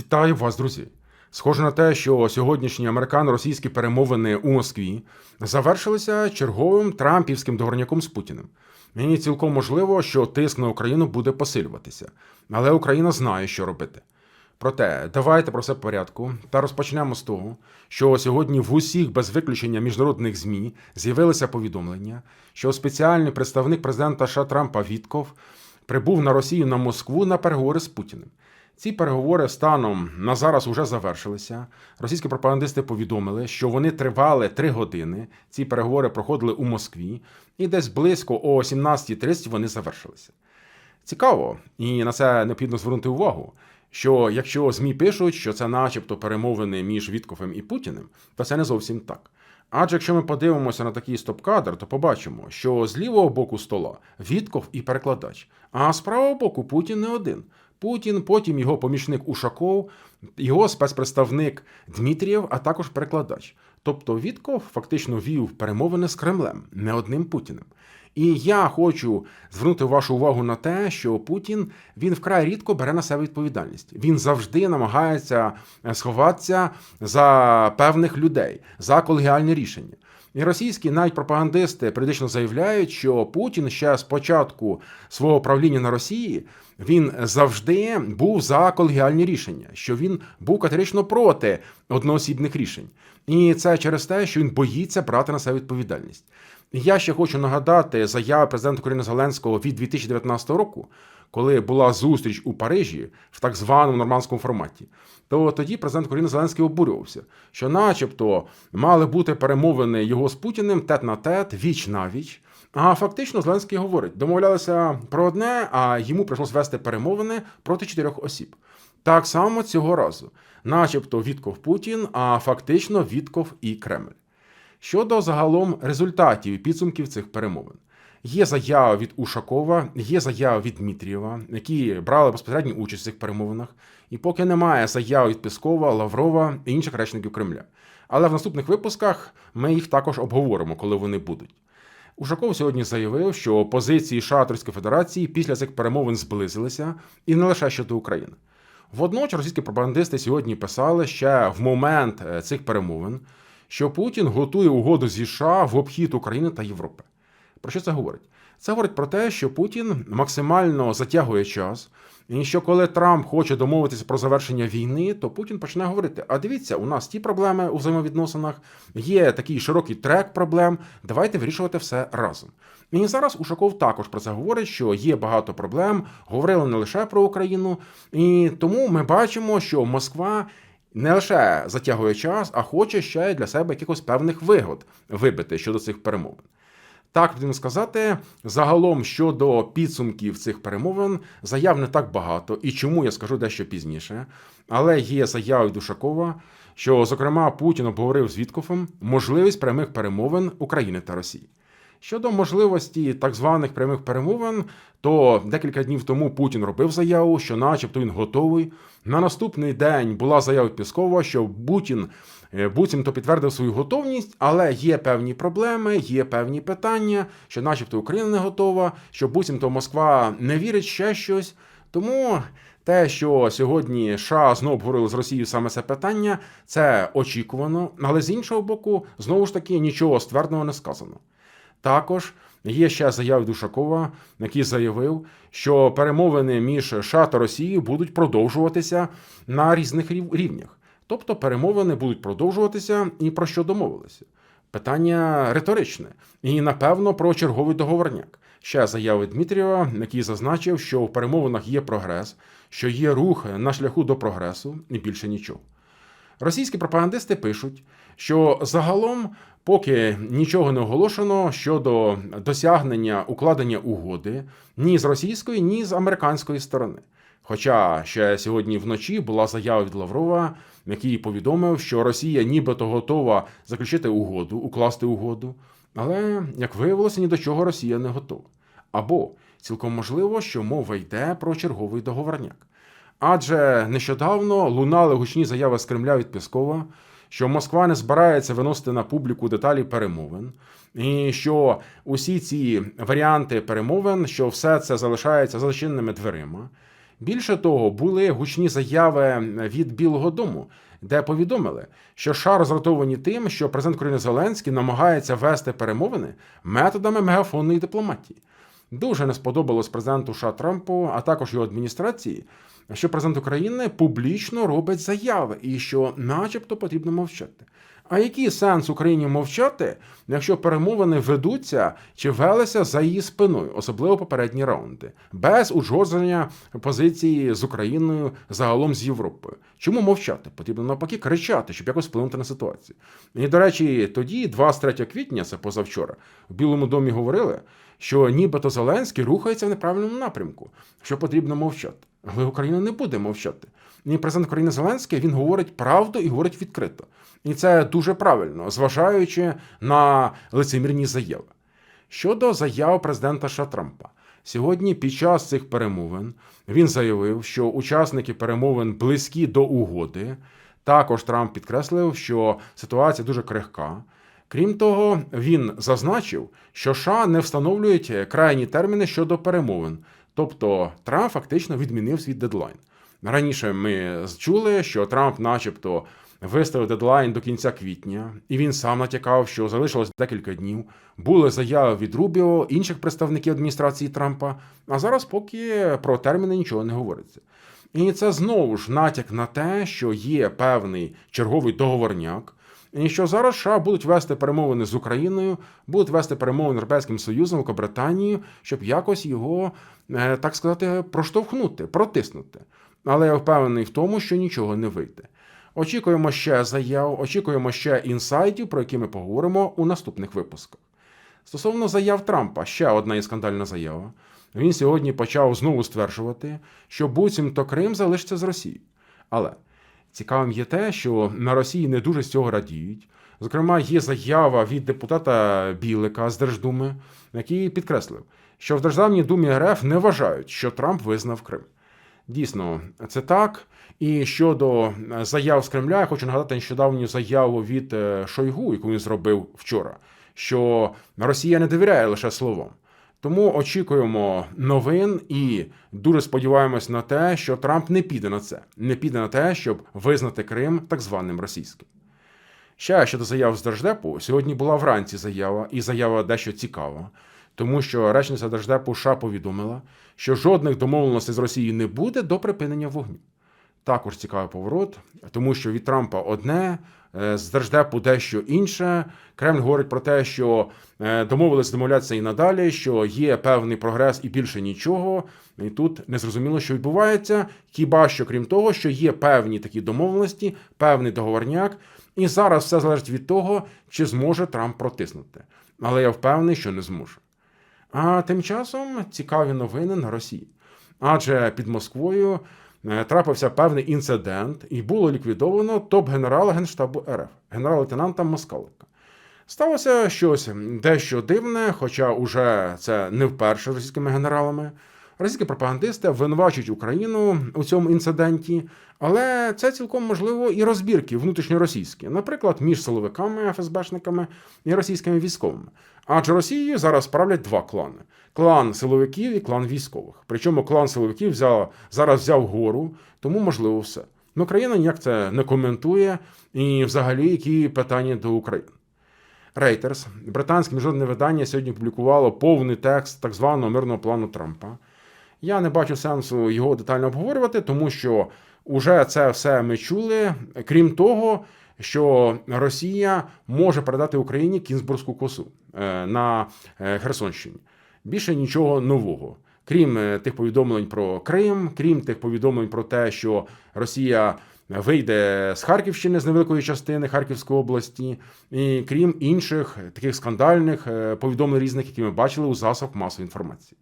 Вітаю вас, друзі! Схоже на те, що сьогоднішні американо-російські перемовини у Москві завершилися черговим трампівським договорняком з Путіним. І цілком можливо, що тиск на Україну буде посилюватися, але Україна знає, що робити. Проте давайте про все по порядку та розпочнемо з того, що сьогодні в усіх без виключення міжнародних змі з'явилися повідомлення, що спеціальний представник президента США Трампа Вітков прибув на Росію на Москву на переговори з Путіним. Ці переговори станом на зараз уже завершилися. Російські пропагандисти повідомили, що вони тривали три години. Ці переговори проходили у Москві, і десь близько о 17.30 вони завершилися. Цікаво, і на це необхідно звернути увагу. Що якщо ЗМІ пишуть, що це, начебто, перемовини між Вітковим і Путіним, то це не зовсім так. Адже якщо ми подивимося на такий стоп-кадр, то побачимо, що з лівого боку стола Вітков і перекладач, а з правого боку Путін не один. Путін, потім його помічник Ушаков, його спецпредставник Дмитрієв, а також перекладач. Тобто Вітков фактично вів перемовини з Кремлем, не одним Путіним. І я хочу звернути вашу увагу на те, що Путін він вкрай рідко бере на себе відповідальність. Він завжди намагається сховатися за певних людей, за колегіальні рішення. І російські навіть пропагандисти періодично заявляють, що Путін ще з початку свого правління на Росії він завжди був за колегіальні рішення, що він був категорично проти одноосібних рішень. І це через те, що він боїться брати на себе відповідальність. Я ще хочу нагадати заяву президента України Зеленського від 2019 року, коли була зустріч у Парижі в так званому нормандському форматі. То тоді президент України Зеленський обурювався, що, начебто, мали бути перемовини його з Путіним тет на тет, віч на віч. А фактично Зеленський говорить: домовлялися про одне, а йому прийшлося вести перемовини проти чотирьох осіб. Так само цього разу, начебто, Вітков Путін, а фактично Вітков і Кремль. Щодо загалом результатів і підсумків цих перемовин. Є заява від Ушакова, є заява від Дмитрієва, які брали безпосередню участь в цих перемовинах. І поки немає заяв від Піскова, Лаврова і інших речників Кремля. Але в наступних випусках ми їх також обговоримо, коли вони будуть. Ушаков сьогодні заявив, що позиції Шаторської Федерації після цих перемовин зблизилися і не лише щодо України. Водночас російські пропагандисти сьогодні писали ще в момент е, цих перемовин, що Путін готує угоду зі США в обхід України та Європи. Про що це говорить? Це говорить про те, що Путін максимально затягує час, і що коли Трамп хоче домовитися про завершення війни, то Путін почне говорити: а дивіться, у нас ті проблеми у взаємовідносинах, є такий широкий трек проблем. Давайте вирішувати все разом. І зараз Ушаков також про це говорить, що є багато проблем, говорили не лише про Україну, і тому ми бачимо, що Москва. Не лише затягує час, а хоче ще й для себе якихось певних вигод вибити щодо цих перемовин. Так, потрібно сказати, загалом щодо підсумків цих перемовин заяв не так багато, і чому я скажу дещо пізніше. Але є заява від Душакова, що, зокрема, Путін обговорив з Віткофом можливість прямих перемовин України та Росії. Щодо можливості так званих прямих перемовин, то декілька днів тому Путін робив заяву, що, начебто, він готовий. На наступний день була заява Піскова, що Путін е, буцімто підтвердив свою готовність, але є певні проблеми, є певні питання, що, начебто, Україна не готова, що буцімто Москва не вірить ще щось. Тому. Те, що сьогодні США знову обговорили з Росією саме це питання, це очікувано, але з іншого боку, знову ж таки нічого ствердного не сказано. Також є ще заява Душакова, який заявив, що перемовини між США та Росією будуть продовжуватися на різних рівнях. Тобто перемовини будуть продовжуватися і про що домовилися. Питання риторичне і, напевно, про черговий договорняк. Ще заяви Дмитрієва, який зазначив, що в перемовинах є прогрес, що є рух на шляху до прогресу, і більше нічого. Російські пропагандисти пишуть, що загалом, поки нічого не оголошено щодо досягнення укладення угоди ні з російської, ні з американської сторони. Хоча ще сьогодні вночі була заява від Лаврова, який повідомив, що Росія нібито готова заключити угоду, укласти угоду, але як виявилося, ні до чого Росія не готова. Або цілком можливо, що мова йде про черговий договорняк. Адже нещодавно лунали гучні заяви з Кремля від Піскова, що Москва не збирається виносити на публіку деталі перемовин, і що усі ці варіанти перемовин, що все це залишається за зачиненими дверима. Більше того, були гучні заяви від Білого Дому, де повідомили, що США роздратовані тим, що президент України Зеленський намагається вести перемовини методами мегафонної дипломатії. Дуже не сподобалось президенту США Трампу, а також його адміністрації, що президент України публічно робить заяви і що, начебто, потрібно мовчати. А який сенс Україні мовчати, якщо перемовини ведуться чи велися за її спиною, особливо попередні раунди, без узгодження позиції з Україною загалом з Європою? Чому мовчати? Потрібно навпаки кричати, щоб якось вплинути на ситуацію. І до речі, тоді, 23 квітня, це позавчора, в Білому домі говорили, що нібито Зеленський рухається в неправильному напрямку, що потрібно мовчати. Але Україна не буде мовчати. І президент України Зеленський він говорить правду і говорить відкрито. І це дуже правильно, зважаючи на лицемірні заяви. Щодо заяв президента США Трампа, сьогодні під час цих перемовин він заявив, що учасники перемовин близькі до угоди. Також Трамп підкреслив, що ситуація дуже крихка. Крім того, він зазначив, що США не встановлюють крайні терміни щодо перемовин, тобто Трамп фактично відмінив свій дедлайн. Раніше ми чули, що Трамп, начебто, виставив дедлайн до кінця квітня, і він сам натякав, що залишилось декілька днів. Були заяви від Рубіо, інших представників адміністрації Трампа. А зараз поки про терміни нічого не говориться. І це знову ж натяк на те, що є певний черговий договорняк. І що зараз США будуть вести перемовини з Україною, будуть вести перемовини з Європейським Союзом, Великобританією, щоб якось його, е, так сказати, проштовхнути, протиснути. Але я впевнений в тому, що нічого не вийде. Очікуємо ще заяв, очікуємо ще інсайдів, про які ми поговоримо у наступних випусках. Стосовно заяв Трампа, ще одна і скандальна заява. Він сьогодні почав знову стверджувати, що буцімто Крим залишиться з Росією. Але цікавим є те, що на Росії не дуже з цього радіють. Зокрема, є заява від депутата Білика з Держдуми, який підкреслив, що в Державній думі РФ не вважають, що Трамп визнав Крим. Дійсно, це так. І щодо заяв з Кремля, я хочу нагадати нещодавню заяву від е, Шойгу, яку він зробив вчора, що Росія не довіряє лише словам. Тому очікуємо новин і дуже сподіваємось на те, що Трамп не піде на це, не піде на те, щоб визнати Крим так званим російським. Ще щодо заяв з Держдепу, сьогодні була вранці заява, і заява дещо цікава, тому що речниця Держдепу США повідомила, що жодних домовленостей з Росією не буде до припинення вогню. Також цікавий поворот, тому що від Трампа одне, е, з Держдепу дещо інше. Кремль говорить про те, що е, домовились домовлятися і надалі, що є певний прогрес і більше нічого. І тут незрозуміло, що відбувається. Хіба що крім того, що є певні такі домовленості, певний договорняк, і зараз все залежить від того, чи зможе Трамп протиснути. Але я впевнений, що не зможе. А тим часом цікаві новини на Росії. Адже під Москвою трапився певний інцидент, і було ліквідовано топ-генерала Генштабу РФ, генерал-лейтенанта Москалика. Сталося щось дещо дивне, хоча уже це не вперше російськими генералами. Російські пропагандисти обвинувачують Україну у цьому інциденті, але це цілком можливо і розбірки внутрішньоросійські, наприклад, між силовиками, ФСБшниками і російськими військовими. Адже Росією зараз правлять два клани: клан силовиків і клан військових. Причому клан силовиків взяв зараз взяв гору, тому можливо все. Ну, країна ніяк це не коментує і, взагалі, які питання до України. Рейтерс, британське міжнародне видання, сьогодні публікувало повний текст так званого мирного плану Трампа. Я не бачу сенсу його детально обговорювати, тому що уже це все ми чули. Крім того, що Росія може передати Україні Кінзбурзьку косу е, на е, Херсонщині. Більше нічого нового. Крім е, тих повідомлень про Крим, крім тих повідомлень про те, що Росія вийде з Харківщини з невеликої частини Харківської області, і крім інших таких скандальних повідомлень різних, які ми бачили у засобах масової інформації.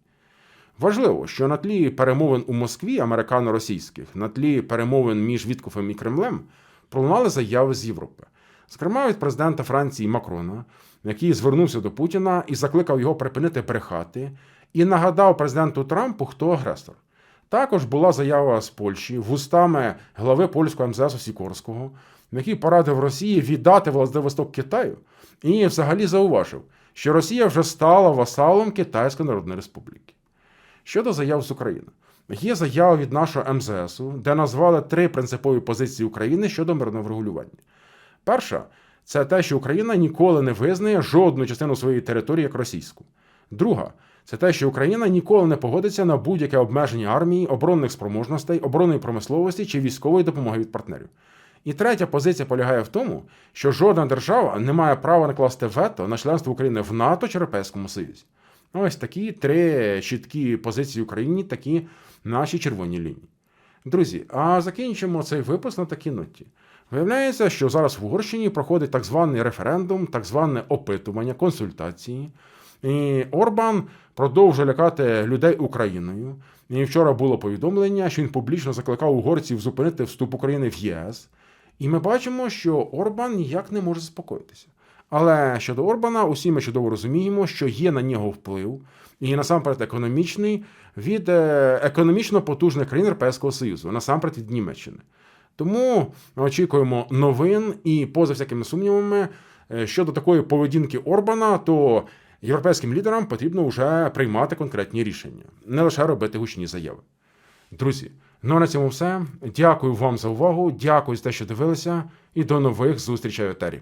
Важливо, що на тлі перемовин у Москві американо-російських, на тлі перемовин між Віткофом і Кремлем пролунали заяви з Європи, зокрема від президента Франції Макрона, який звернувся до Путіна і закликав його припинити брехати, і нагадав президенту Трампу, хто агресор. Також була заява з Польщі вустами глави польського МЗС Сікорського, який порадив Росії віддати Владивосток Китаю, і взагалі зауважив, що Росія вже стала васалом Китайської Народної Республіки. Щодо заяв з України, Є заява від нашого МЗСу, де назвали три принципові позиції України щодо мирного врегулювання. Перша це те, що Україна ніколи не визнає жодну частину своєї території як російську. Друга це те, що Україна ніколи не погодиться на будь-яке обмеження армії, оборонних спроможностей, оборонної промисловості чи військової допомоги від партнерів. І третя позиція полягає в тому, що жодна держава не має права накласти вето на членство України в НАТО чи Європейському Союзі. Ось такі три чіткі позиції України, такі наші червоні лінії. Друзі, а закінчимо цей випуск на такій ноті. Виявляється, що зараз в Угорщині проходить так званий референдум, так зване опитування, консультації. І Орбан продовжує лякати людей Україною. І вчора було повідомлення, що він публічно закликав угорців зупинити вступ України в ЄС. І ми бачимо, що Орбан ніяк не може заспокоїтися. Але щодо Орбана, усі ми чудово розуміємо, що є на нього вплив, і насамперед економічний від е, економічно потужних країн Європейського Союзу, насамперед від Німеччини. Тому очікуємо новин і поза всякими сумнівами е, щодо такої поведінки Орбана, то європейським лідерам потрібно вже приймати конкретні рішення, не лише робити гучні заяви. Друзі, ну а на цьому все. Дякую вам за увагу. Дякую за те, що дивилися, і до нових зустрічей в етері.